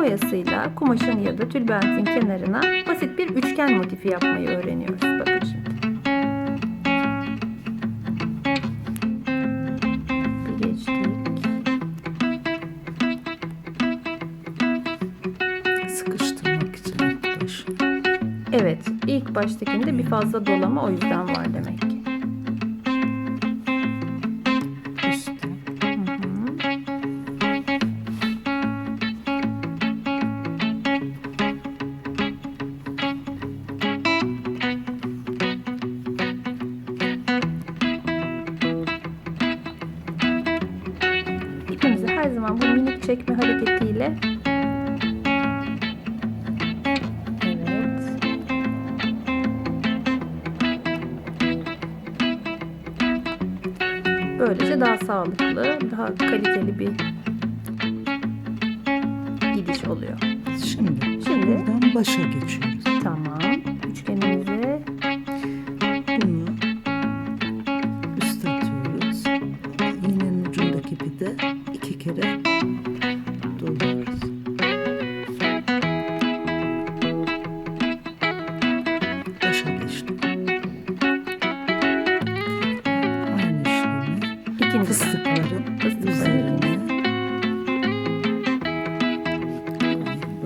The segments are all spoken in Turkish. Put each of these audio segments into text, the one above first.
oyasıyla kumaşın ya da tülbentin kenarına basit bir üçgen motifi yapmayı öğreniyoruz. Bakın şimdi. Bir geçtik. Sıkıştırmak için. Evet, ilk baştakinde bir fazla dolama o yüzden var demek çekme hareketiyle Evet. Böylece daha sağlıklı, daha kaliteli bir gidiş oluyor. Şimdi, Şimdi buradan başa geçiyoruz. İşlemi ikinci fıstıkların Fıstıkların üzerine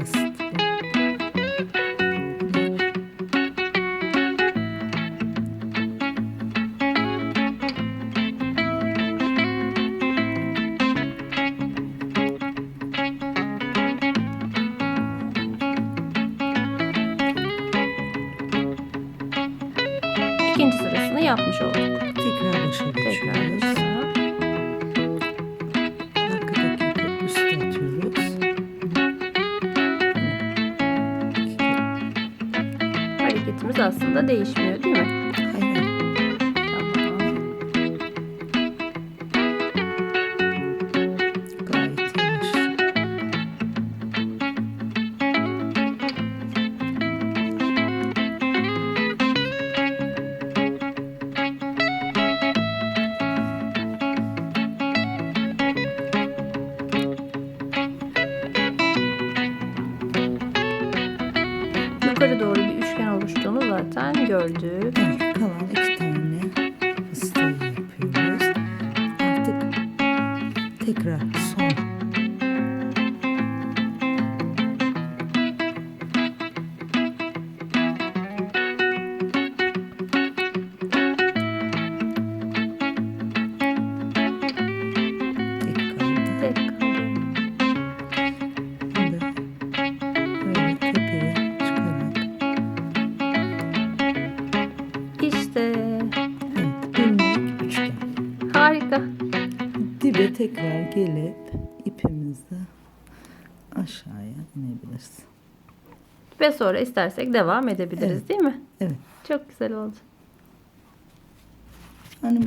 basit ikinci sırasını yapmış olduk. Tekrar başa Tekrar geçiyoruz. başa. Hareketimiz aslında değişmiyor değil mi? Hayır. Tamam. Gayet yavaş. Yukarı doğru bir zaten gördük. Evet, kalan iki tane fıstığı yapıyoruz. Artık tekrar Dibe tekrar gelip ipimizle aşağıya inebiliriz. Ve sonra istersek devam edebiliriz Evet. değil mi? Evet. Çok güzel oldu. Hani